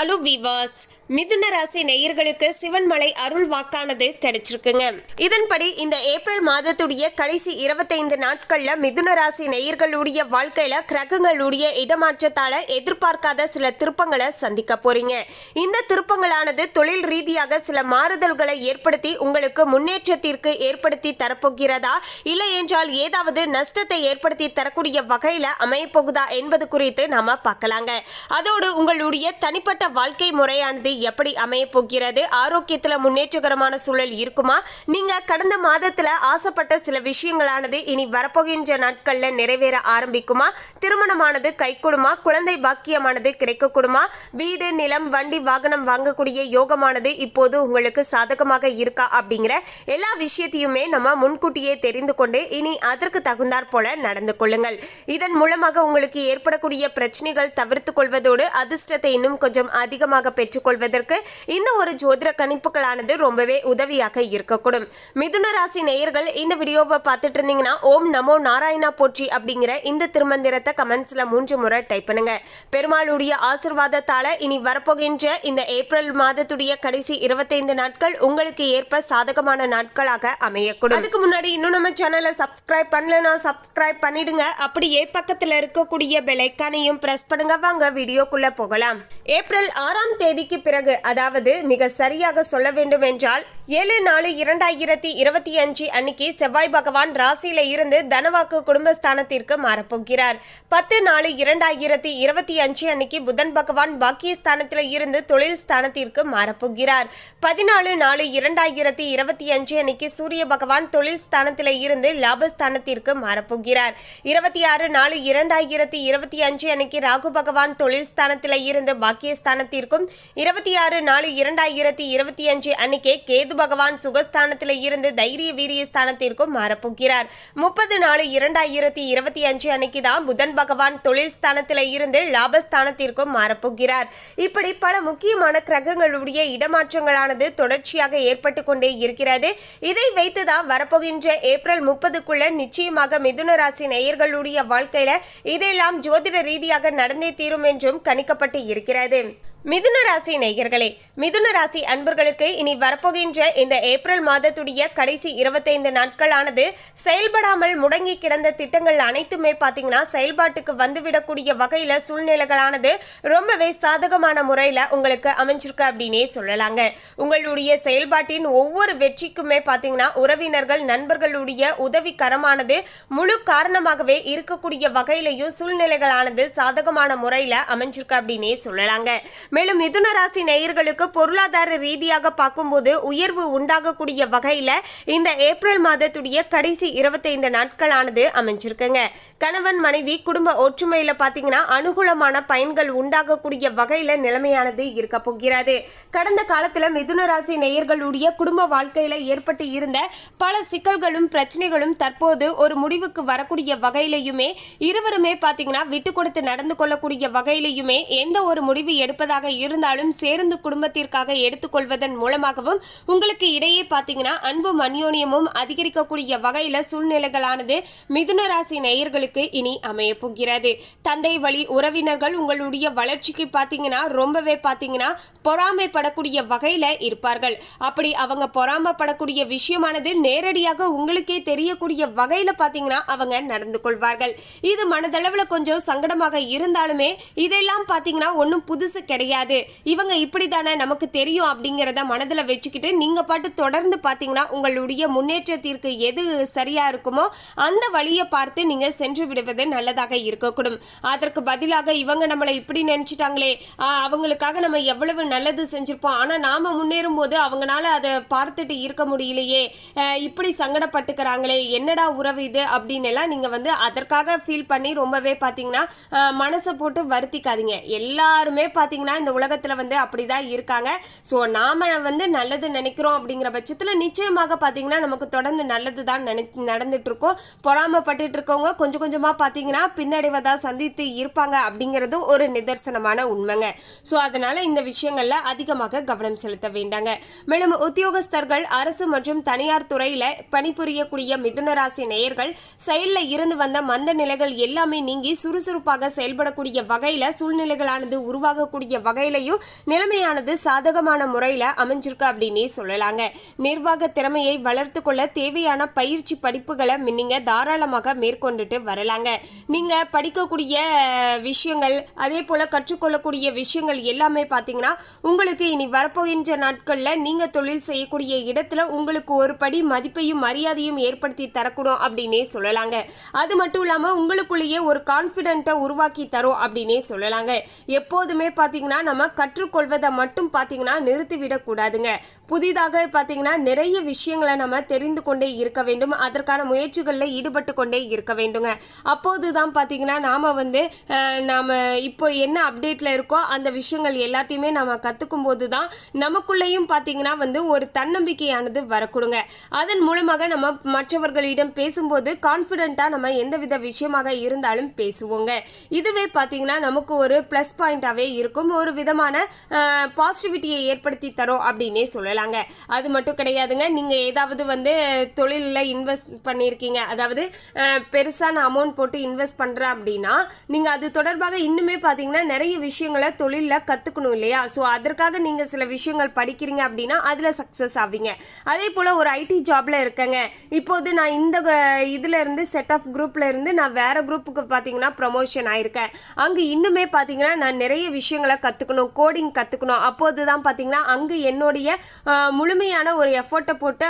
Allow விவாஸ் மிதுன ராசி நேயர்களுக்கு சிவன்மலை அருள் வாக்கானது கிடைச்சிருக்குங்க. இதன்படி இந்த ஏப்ரல் மாதத்துடைய கடைசி இருபத்தைந்து நாட்கள்ல மிதுன ராசி நேயர்களுடைய வாழ்க்கையில கிரகங்களுடைய இடமாற்றத்தால எதிர்பார்க்காத சில திருப்பங்களை சந்திக்க போறீங்க. இந்த திருப்பங்களானது தொழில் ரீதியாக சில மாறுதல்களை ஏற்படுத்தி உங்களுக்கு முன்னேற்றத்திற்கு ஏற்படுத்தி தரப்போகிறதா? இல்லை என்றால் ஏதாவது நஷ்டத்தை ஏற்படுத்தி தரக்கூடிய வகையில அமையப்போகுதா என்பது குறித்து நாம பார்க்கலாங்க. அதோடு உங்களுடைய தனிப்பட்ட வாழ்க்கை முறையானது எப்படி அமைய போகிறது? ஆரோக்கியத்துல முன்னேற்றகரமான சூழல் இருக்குமா? நீங்க கடந்த மாதத்துல ஆசைப்பட்ட சில விஷயங்களானது இனி வரப்போகின்ற நாட்கள்ல நிறைவேற ஆரம்பிக்குமா? திருமணமானது கைகூடுமா? குழந்தை பாக்கியமானது கிடைக்கக்கூடுமா? வீடு நிலம் வண்டி வாகனம் வாங்கக்கூடிய யோகமானது இப்போது உங்களுக்கு சாதகமாக இருக்கா அப்படிங்கிற எல்லா விஷயத்தையுமே நம்ம முன்கூட்டியே தெரிந்து கொண்டு இனி அதற்கு தகுந்தாற் போல நடந்து கொள்ளுங்கள். இதன் மூலமாக உங்களுக்கு ஏற்படக்கூடிய பிரச்சனைகள் தவிர்த்து கொள்வதோடு அதிர்ஷ்டத்தை இன்னும் கொஞ்சம் அதிகமாக பெற்றுக்கொள்வதற்கு இந்த ஒரு ஜோதிட கணிப்புகளானது ரொம்பவே உதவியாக இருக்கக்கூடும். மிதுன ராசி நேயர்கள் இந்த வீடியோவை பார்த்துட்டு இருந்தீங்கன்னா ஓம் நமோ நாராயணா போற்றி அப்படிங்கிற இந்த திருமந்திரத்தை கமெண்ட்ஸில் மூன்று முறை டைப் பண்ணுங்க. பெருமாளுடைய ஆசிர்வாதத்தால் இனி வரப்போகின்ற இந்த ஏப்ரல் மாதத்துடைய கடைசி இருபத்தைந்து நாட்கள் உங்களுக்கு ஏற்ப சாதகமான நாட்களாக அமையக்கூடும். அதுக்கு முன்னாடி இன்னும் நம்ம சேனலை சப்ஸ்கிரைப் பண்ணலன்னா சப்ஸ்கிரைப் பண்ணிடுங்க. அப்படியே பக்கத்தில் இருக்கக்கூடிய பெலைக்கானையும் பிரஸ் பண்ணுங்க. வாங்க வீடியோக்குள்ளே போகலாம். ஏப்ரல் ஆறாம் தேதிக்கு பிறகு அதாவது மிக சரியாக சொல்ல வேண்டும் என்றால் ஏழு நாலு இரண்டாயிரத்தி இருபத்தி அஞ்சு அன்னைக்கு செவ்வாய் பகவான் ராசியில இருந்து தனவாக்கு குடும்பஸ்தானத்திற்கு மாறப்போகிறார். பத்து நாலு இரண்டாயிரத்தி இருபத்தி அஞ்சு அன்னைக்கு புதன் பகவான் பாக்கியஸ்தானத்தில் இருந்து தொழில் ஸ்தானத்திற்கு மாறப்போகிறார். பதினாலு நாலு இரண்டாயிரத்தி இருபத்தி அஞ்சு அன்னைக்கு சூரிய பகவான் தொழில் ஸ்தானத்தில் இருந்து லாபஸ்தானத்திற்கு மாறப்போகிறார். இருபத்தி ஆறு நாலு இரண்டாயிரத்தி இருபத்தி அஞ்சு அன்னைக்கு ராகு பகவான் தொழில் ஸ்தானத்தில் இருந்து பாக்கியஸ்தானத்திற்கும் இருபத்தி ஆறு நாலு இரண்டாயிரத்தி இருபத்தி அஞ்சு அன்னைக்கே கேது பகவான் சுகஸ்தானத்தில் இருந்து தைரிய வீரிய ஸ்தானத்திற்கும் மாறப்போகிறார். முப்பது நாலு இரண்டாயிரத்தி இருபத்தி அஞ்சு அன்னைக்கு தான் புதன் பகவான் தொழில் ஸ்தானத்தில் இருந்து லாபஸ்தானத்திற்கும் மாறப்போகிறார். இப்படி பல முக்கியமான கிரகங்களுடைய இடமாற்றங்களானது தொடர்ச்சியாக ஏற்பட்டு கொண்டே இருக்கிறது. இதை வைத்துதான் வரப்போகின்ற ஏப்ரல் முப்பதுக்குள்ள நிச்சயமாக மிதுன ராசி நேயர்களுடைய வாழ்க்கையில இதெல்லாம் ஜோதிட ரீதியாக நடந்தே தீரும் என்றும் கணிக்கப்பட்டு இருக்கிறது. மிதுன ராசி நேயர்களே மிதுன ராசி அன்பர்களுக்கு இனி வரப்போகின்ற இந்த ஏப்ரல் மாதத்துடைய கடைசி இருபத்தைந்து நாட்களானது செயல்படாமல் முடங்கி கிடந்த திட்டங்கள் அனைத்துமே பார்த்தீங்கன்னா செயல்பாட்டுக்கு வந்துவிடக்கூடிய வகையில் சூழ்நிலைகளானது ரொம்பவே சாதகமான முறையில் உங்களுக்கு அமைஞ்சிருக்கு அப்படின்னே சொல்லலாங்க. உங்களுடைய செயல்பாட்டின் ஒவ்வொரு வெற்றிக்குமே பார்த்தீங்கன்னா உறவினர்கள் நண்பர்களுடைய உதவிகரமானது முழு காரணமாகவே இருக்கக்கூடிய வகையிலையும் சூழ்நிலைகளானது சாதகமான முறையில் அமைஞ்சிருக்கு அப்படின்னே சொல்லலாங்க. மேலும் மிதுன ராசி நேயர்களுக்கு பொருளாதார ரீதியாக பார்க்கும்போது உயர்வு உண்டாகக்கூடிய வகையில இந்த ஏப்ரல் மாதத்துடைய கடைசி இருபத்தைந்து நாட்களானது அமைஞ்சிருக்குங்க. கணவன் மனைவி குடும்ப ஒற்றுமையில பாத்தீங்கன்னா அனுகூலமான பயன்கள் உண்டாகக்கூடிய வகையில நிலைமையானது இருக்க போகிறது. கடந்த காலத்துல மிதுன ராசி நேயர்களுடைய குடும்ப வாழ்க்கையில ஏற்பட்டு இருந்த பல சிக்கல்களும் பிரச்சனைகளும் தற்போது ஒரு முடிவுக்கு வரக்கூடிய வகையிலையுமே இருவருமே பாத்தீங்கன்னா விட்டு கொடுத்து நடந்து கொள்ளக்கூடிய வகையிலையுமே எந்த ஒரு முடிவு எடுப்பதாக இருந்தாலும் சேர்ந்து குடும்பத்திற்காக எடுத்துக்கொள்வதன் மூலமாகவும் உங்களுக்கு இடையே பார்த்தீங்கன்னா அன்பும் அந்யோன்யமும் அதிகரிக்கக்கூடிய வகையில சூழ்நிலைகளானது மிதுன ராசி நேயர்களுக்கு இனி அமைய போகிறது. தந்தை வழி உறவினர்கள் உங்களுடைய வளர்ச்சிக்கு பார்த்தீங்கன்னா ரொம்பவே பார்த்தீங்கன்னா பொறாமைப்படக்கூடிய வகையில இருப்பார்கள். அப்படி அவங்க பொறாமப்படக்கூடிய விஷயமானது நேரடியாக உங்களுக்கே தெரியக்கூடிய வகையில பார்த்தீங்கன்னா அவங்க நடந்து கொள்வார்கள். இது மனதளவில் கொஞ்சம் சங்கடமாக இருந்தாலுமே இதெல்லாம் பார்த்தீங்கன்னா ஒன்றும் புதுசு கிடையாது. இவங்க இப்படி தானே நமக்கு தெரியும் அப்படிங்கிறத மனதில் வச்சுக்கிட்டு நீங்கள் பாட்டு தொடர்ந்து பார்த்தீங்கன்னா உங்களுடைய முன்னேற்றத்திற்கு எது சரியாக இருக்குமோ அந்த வழியை பார்த்து நீங்கள் சென்று விடுவது நல்லதாக இருக்கக்கூடும். அதற்கு பதிலாக இவங்க நம்மளை இப்படி நினச்சிட்டாங்களே. அவங்களுக்காக நம்ம எவ்வளவு நல்லது செஞ்சுருப்போம். ஆனால் நாம் முன்னேறும் போது அவங்களால அதை பார்த்துட்டு இருக்க முடியலையே. இப்படி சங்கடப்பட்டுக்கிறாங்களே. என்னடா உறவு இது அப்படின்னு எல்லாம் நீங்கள் வந்து அதற்காக ஃபீல் பண்ணி ரொம்பவே பார்த்தீங்கன்னா மனசை போட்டு வருத்திக்காதீங்க. எல்லாருமே பார்த்தீங்கன்னா இந்த உலகத்தில் வந்து அப்படிதான் இருக்காங்க. ஸோ நாம வந்து நல்லது நினைக்கிறோம் அப்படிங்கிற பட்சத்தில் நிச்சயமாக பார்த்தீங்கன்னா நமக்கு தொடர்ந்து நல்லது தான் நினை நடந்துட்டு இருக்கோம் இருக்கவங்க கொஞ்சம் கொஞ்சமாக பார்த்தீங்கன்னா பின்னடைவதா சந்தித்து இருப்பாங்க அப்படிங்கிறதும் ஒரு நிதர்சனமான உண்மைங்க. ஸோ அதனால இந்த விஷயங்கள்ல அதிகமாக கவனம் செலுத்த வேண்டாங்க. மேலும் உத்தியோகஸ்தர்கள் அரசு மற்றும் தனியார் துறையில பணிபுரியக்கூடிய மிதுன ராசி நேயர்கள் செயலில் இருந்து வந்த மந்த நிலைகள் எல்லாமே நீங்கி சுறுசுறுப்பாக செயல்படக்கூடிய வகையில சூழ்நிலைகளானது உருவாகக்கூடிய வகையிலையும் நிலைமையானது சாதகமான முறையில் அமைஞ்சிருக்கு அப்படின்னே சொல்லலாங்க. நிர்வாக திறமையை வளர்த்து கொள்ள தேவையான பயிற்சி படிப்புகளை நீங்க தாராளமாக மேற்கொண்டுட்டு வரலாங்க. நீங்க படிக்கக்கூடிய விஷயங்கள் அதே போல கற்றுக்கொள்ளக்கூடிய விஷயங்கள் எல்லாமே பார்த்தீங்கன்னா உங்களுக்கு இனி வரப்போகின்ற நாட்களில் நீங்க தொழில் செய்யக்கூடிய இடத்துல உங்களுக்கு ஒரு படி மதிப்பையும் மரியாதையும் ஏற்படுத்தி தரக்கூடும் அப்படின்னே சொல்லலாங்க. அது மட்டும் இல்லாமல் உங்களுக்குள்ளேயே ஒரு கான்ஃபிடென்ட்டை உருவாக்கி தரும் அப்படின்னே சொல்லலாங்க. எப்போதுமே பார்த்தீங்கன்னா நம்ம கற்றுக்கொள்வதை மட்டும் பார்த்தீங்கன்னா நிறுத்திவிடக்கூடாதுங்க. புதிதாக பார்த்தீங்கன்னா நிறைய விஷயங்களை நம்ம தெரிந்து கொண்டே இருக்க வேண்டும். அதற்கான முயற்சிகளில் ஈடுபட்டு கொண்டே இருக்க வேண்டுங்க. அப்போது தான் பார்த்தீங்கன்னா நாம் வந்து நாம் இப்போ என்ன அப்டேட்டில் இருக்கோ அந்த விஷயங்கள் எல்லாத்தையுமே நம்ம கற்றுக்கும் போது தான் நமக்குள்ளேயும் பார்த்தீங்கன்னா வந்து ஒரு தன்னம்பிக்கையானது வரக்கூடுங்க. அதன் மூலமாக நம்ம மற்றவர்களிடம் பேசும்போது கான்ஃபிடென்ட்டாக நம்ம எந்தவித விஷயமாக இருந்தாலும் பேசுவோங்க. இதுவே பார்த்தீங்கன்னா நமக்கு ஒரு ப்ளஸ் பாயிண்டாகவே இருக்கும். ஒரு ஒரு விதமான பாசிட்டிவிட்டியை ஏற்படுத்தி தரும் அப்படின்னே சொல்லலாங்க. அது மட்டும் கிடையாதுங்க. நீங்கள் ஏதாவது வந்து தொழிலில் இன்வெஸ்ட் பண்ணியிருக்கீங்க அதாவது பெருசான அமௌண்ட் போட்டு இன்வெஸ்ட் பண்ணுறேன் அப்படின்னா நீங்கள் அது தொடர்பாக இன்னுமே பார்த்தீங்கன்னா நிறைய விஷயங்களை தொழிலில் கற்றுக்கணும் இல்லையா? ஸோ அதற்காக நீங்கள் சில விஷயங்கள் படிக்கிறீங்க அப்படின்னா அதில் சக்ஸஸ் ஆவீங்க. அதே போல் ஒரு ஐடி ஜாப்ல இருக்கேங்க. இப்போது நான் இந்த இதுலேருந்து இருந்து செட் ஆஃப் குரூப்ல இருந்து நான் வேறு குரூப்புக்கு பார்த்தீங்கன்னா ப்ரமோஷன் ஆயிருக்கேன். அங்கே இன்னுமே பார்த்தீங்கன்னா நான் நிறைய விஷயங்களை கற்றுக்கணும் கோடிங் கற்றுக்கணும் அப்போது தான் பார்த்தீங்கன்னா அங்கே என்னுடைய முழுமையான ஒரு எஃபர்ட்டை போட்டு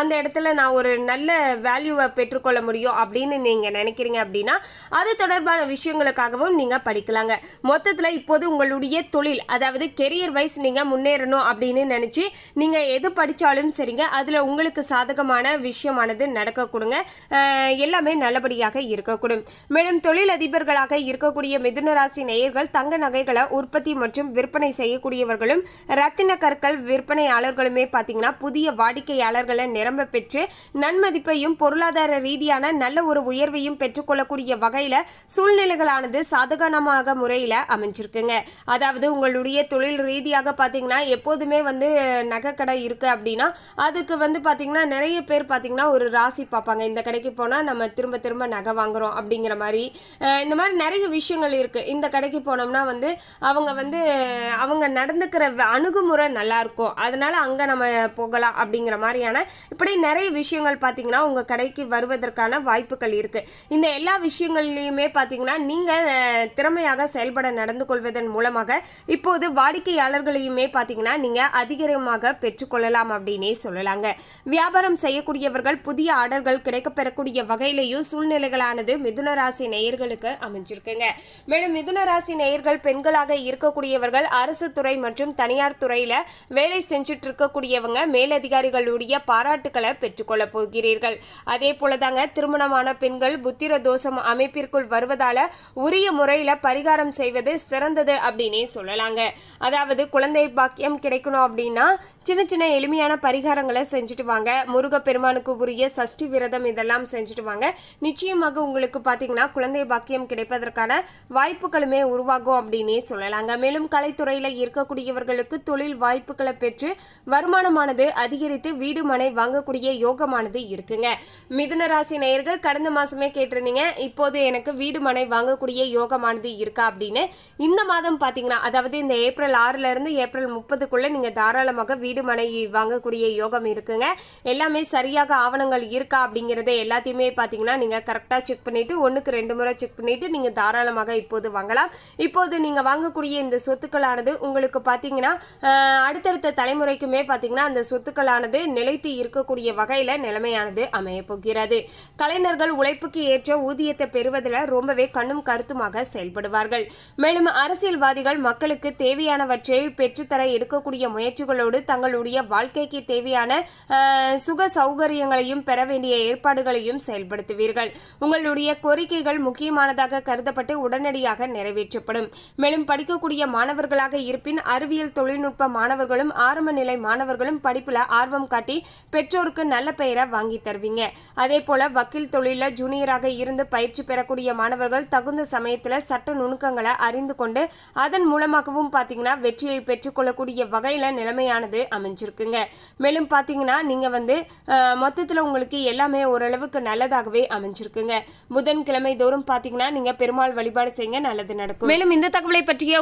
அந்த இடத்துல நான் ஒரு நல்ல வேல்யூவை பெற்றுக்கொள்ள முடியும் அப்படின்னு நீங்கள் நினைக்கிறீங்க அப்படின்னா அது தொடர்பான விஷயங்களுக்காகவும் நீங்கள் படிக்கலாங்க. மொத்தத்தில் இப்போது உங்களுடைய தொழில் அதாவது கெரியர் வைஸ் நீங்கள் முன்னேறணும் அப்படின்னு நினச்சி நீங்கள் எது படித்தாலும் சரிங்க அதில் உங்களுக்கு சாதகமான விஷயமானது நடக்க கொடுங்க எல்லாமே நல்லபடியாக இருக்கக்கூடும். மேலும் தொழில் அதிபர்களாக இருக்கக்கூடிய மிதுன ராசி நேயர்கள் தங்க நகைகளை உற்பத்தி உற்பத்தி மற்றும் விற்பனை செய்யக்கூடியவர்களும் ரத்தின கற்கள் விற்பனையாளர்களுமே பார்த்தீங்கன்னா புதிய வாடிக்கையாளர்களை நிரம்ப பெற்று நன்மதிப்பையும் பொருளாதார ரீதியான நல்ல ஒரு உயர்வையும் பெற்றுக்கொள்ளக்கூடிய வகையில் சூழ்நிலைகளானது சாதகனமாக முறையில் அமைஞ்சிருக்குங்க. அதாவது உங்களுடைய தொழில் ரீதியாக பார்த்தீங்கன்னா எப்போதுமே வந்து நகைக்கடை இருக்குது அப்படின்னா அதுக்கு வந்து பார்த்தீங்கன்னா நிறைய பேர் பார்த்தீங்கன்னா ஒரு ராசி பார்ப்பாங்க. இந்த கடைக்கு போனால் நம்ம திரும்ப திரும்ப நகை வாங்குறோம் அப்படிங்கிற மாதிரி. இந்த மாதிரி நிறைய விஷயங்கள் இருக்குது இந்த கடைக்கு போனோம்னா வந்து அவங்க அவங்க வந்து அவங்க நடந்துக்கிற வ- அணுகுமுறை நல்லாயிருக்கும் அதனால் அங்கே நம்ம போகலாம் அப்படிங்கிற மாதிரியான இப்படி நிறைய விஷயங்கள் பார்த்தீங்கன்னா உங்கள் கடைக்கு வருவதற்கான வாய்ப்புகள் இருக்குது இந்த எல்லா விஷயங்கள்லையுமே பார்த்தீங்கன்னா நீங்கள் திறமையாக செயல்பட நடந்து கொள்வதன் மூலமாக இப்போது வாடிக்கையாளர்களையுமே பார்த்தீங்கன்னா நீங்கள் அதிகமாக பெற்றுக்கொள்ளலாம் அப்படின்னே சொல்லலாங்க. வியாபாரம் செய்யக்கூடியவர்கள் புதிய ஆர்டர்கள் கிடைக்கப்பெறக்கூடிய வகையிலையும் சூழ்நிலைகளானது மிதுன ராசி நேயர்களுக்கு அமைஞ்சிருக்குங்க. மேலும் மிதுன ராசி நேயர்கள் பெண்களாக இருக்கக்கூடியவர்கள் அரசு துறை மற்றும் தனியார் துறையில் வேலை செஞ்சுட்டு இருக்கக்கூடியவங்க மேலதிகாரிகளுடைய பாராட்டுக்களை பெற்றுக்கொள்ள போகிறீர்கள். அதே போலதாங்க திருமணமான பெண்கள் புத்திர தோஷம் அமைப்பிற்குள் வருவதால உரிய முறையில பரிகாரம் செய்வது சிறந்தது அப்படின்னே சொல்லலாங்க. அதாவது குழந்தை பாக்கியம் கிடைக்கணும் அப்படின்னா சின்ன சின்ன எளிமையான பரிகாரங்களை செஞ்சுட்டு வாங்க. முருகப்பெருமானுக்கு உரிய சஷ்டி விரதம் இதெல்லாம் செஞ்சுட்டு வாங்க. நிச்சயமாக உங்களுக்கு பார்த்தீங்கன்னா குழந்தை பாக்கியம் கிடைப்பதற்கான வாய்ப்புகளுமே உருவாகும் அப்படின்னே சொல்லலாங்க. மேலும் கலைத்துறையில் இருக்கக்கூடியவர்களுக்கு தொழில் வாய்ப்புகளை பெற்று வருமானமானது அதிகரித்து வீடு மனை வாங்கக்கூடிய யோகமானது இருக்குங்க. மிதுன ராசி நேயர்கள் கடந்த மாசமே கேட்டிருந்தீங்க. இப்போது எனக்கு வீடு மனை வாங்கக்கூடிய யோகமானது இருக்கா அப்படின்னு. இந்த மாதம் பார்த்தீங்கன்னா அதாவது இந்த ஏப்ரல் ஆறுல இருந்து ஏப்ரல் முப்பதுக்குள்ள நீங்க தாராளமாக வீடு மனை வாங்கக்கூடிய யோகம் இருக்குங்க. எல்லாமே சரியாக ஆவணங்கள் இருக்கா அப்படிங்கிறத எல்லாத்தையுமே பார்த்தீங்கன்னா நீங்க கரெக்டாக செக் பண்ணிட்டு ஒன்றுக்கு ரெண்டு முறை செக் பண்ணிட்டு நீங்க தாராளமாக இப்போது வாங்கலாம். இப்போது நீங்க வாங்கக்கூடிய இந்த சொத்துக்களானது உங்களுக்கு பார்த்தீங்கன்னா அடுத்தடுத்த தலைமுறைக்குமே பார்த்தீங்கன்னா அந்த சொத்துக்களானது நிலைத்து இருக்கக்கூடிய வகையில் நிலைமையானது அமைய போகிறது. கலைஞர்கள் உழைப்புக்கு ஏற்ற ஊதியத்தை பெறுவதில் ரொம்பவே கண்ணும் கருத்துமாக செயல்படுவார்கள். மேலும் அரசியல்வாதிகள் மக்களுக்கு தேவையானவற்றை பெற்றுத்தர எடுக்கக்கூடிய முயற்சிகளோடு தங்களுடைய வாழ்க்கைக்கு தேவையான சுக சௌகரியங்களையும் பெற வேண்டிய ஏற்பாடுகளையும் செயல்படுத்துவீர்கள். உங்களுடைய கோரிக்கைகள் முக்கியமானதாக கருதப்பட்டு உடனடியாக நிறைவேற்றப்படும். மேலும் படிக்க படிக்கக்கூடிய மாணவர்களாக இருப்பின் அறிவியல் தொழில்நுட்ப மாணவர்களும் ஆரம்ப நிலை மாணவர்களும் படிப்புல ஆர்வம் காட்டி பெற்றோருக்கு நல்ல பெயரை வாங்கி தருவீங்க. அதே போல வக்கீல் தொழில ஜூனியராக இருந்து பயிற்சி பெறக்கூடிய மாணவர்கள் தகுந்த சமயத்துல சட்ட நுணுக்கங்களை அறிந்து கொண்டு அதன் மூலமாகவும் பாத்தீங்கன்னா வெற்றியை பெற்றுக்கொள்ளக்கூடிய வகையில நிலைமையானது அமைஞ்சிருக்குங்க. மேலும் பாத்தீங்கன்னா நீங்க வந்து மொத்தத்தில் மொத்தத்துல உங்களுக்கு எல்லாமே ஓரளவுக்கு நல்லதாகவே அமைஞ்சிருக்குங்க. புதன்கிழமை தோறும் பாத்தீங்கன்னா நீங்க பெருமாள் வழிபாடு செய்யுங்க நல்லது நடக்கும். மேலும் இந்த தகவலை பற்றிய